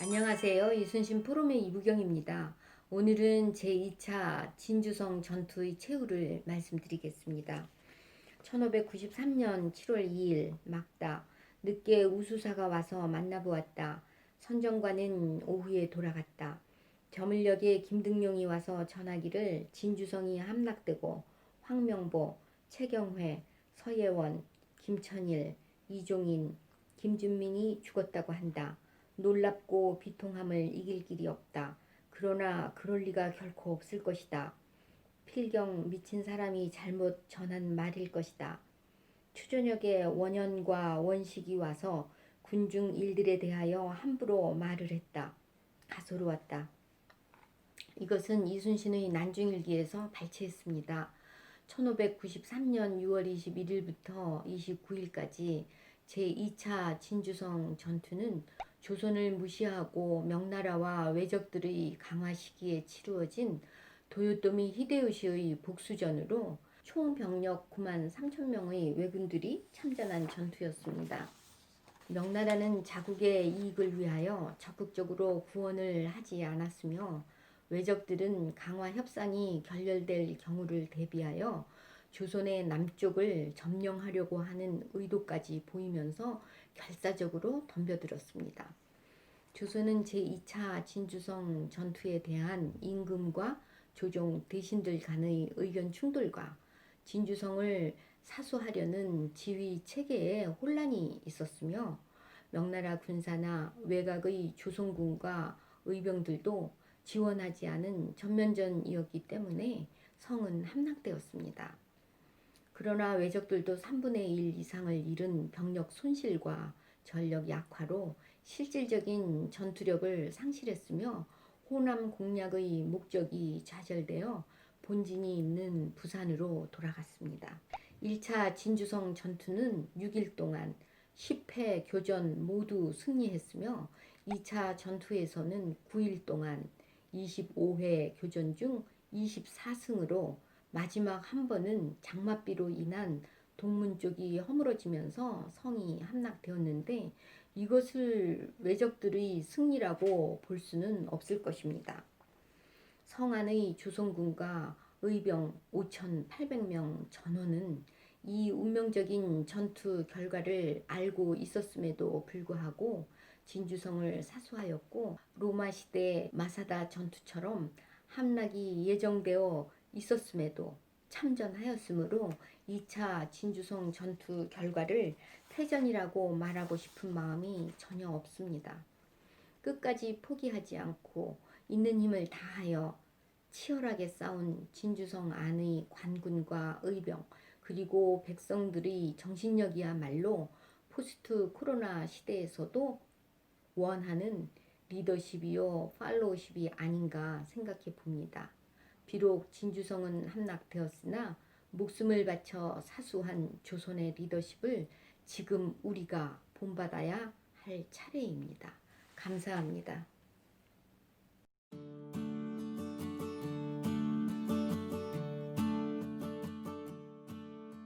안녕하세요. 이순신 프롬의 이부경입니다. 오늘은 제2차 진주성 전투의 최후를 말씀드리겠습니다. 1593년 7월 2일 막다 늦게 우수사가 와서 만나보았다. 선정관은 오후에 돌아갔다. 저물녘에 김등룡이 와서 전하기를 진주성이 함락되고 황명보, 최경회, 서예원, 김천일, 이종인, 김준민이 죽었다고 한다. 놀랍고 비통함을 이길 길이 없다. 그러나 그럴 리가 결코 없을 것이다. 필경 미친 사람이 잘못 전한 말일 것이다. 추저녁에 원현과 원식이 와서 군중 일들에 대하여 함부로 말을 했다. 가소로웠다. 이것은 이순신의 난중일기에서 발췌했습니다. 1593년 6월 21일부터 29일까지 제2차 진주성 전투는 조선을 무시하고 명나라와 왜적들의 강화 시기에 치루어진 도요토미 히데요시의 복수전으로 총 병력 9만 3천 명의 왜군들이 참전한 전투였습니다. 명나라는 자국의 이익을 위하여 적극적으로 구원을 하지 않았으며 왜적들은 강화 협상이 결렬될 경우를 대비하여 조선의 남쪽을 점령하려고 하는 의도까지 보이면서 결사적으로 덤벼들었습니다. 조선은 제2차 진주성 전투에 대한 임금과 조종 대신들 간의 의견 충돌과 진주성을 사수하려는 지휘 체계에 혼란이 있었으며 명나라 군사나 외곽의 조선군과 의병들도 지원하지 않은 전면전이었기 때문에 성은 함락되었습니다. 그러나 왜적들도 3분의 1 이상을 잃은 병력 손실과 전력 약화로 실질적인 전투력을 상실했으며 호남 공략의 목적이 좌절되어 본진이 있는 부산으로 돌아갔습니다. 1차 진주성 전투는 6일 동안 10회 교전 모두 승리했으며 2차 전투에서는 9일 동안 25회 교전 중 24승으로 마지막 한 번은 장맛비로 인한 동문 쪽이 허물어지면서 성이 함락되었는데 이것을 왜적들의 승리라고 볼 수는 없을 것입니다. 성 안의 조선군과 의병 5,800명 전원은 이 운명적인 전투 결과를 알고 있었음에도 불구하고 진주성을 사수하였고 로마 시대 마사다 전투처럼 함락이 예정되어 있었음에도 참전하였으므로 2차 진주성 전투 결과를 패전이라고 말하고 싶은 마음이 전혀 없습니다. 끝까지 포기하지 않고 있는 힘을 다하여 치열하게 싸운 진주성 안의 관군과 의병 그리고 백성들의 정신력이야말로 포스트 코로나 시대에서도 원하는 리더십이요 팔로우십이 아닌가 생각해 봅니다. 비록 진주성은 함락되었으나 목숨을 바쳐 사수한 조선의 리더십을 지금 우리가 본받아야 할 차례입니다. 감사합니다.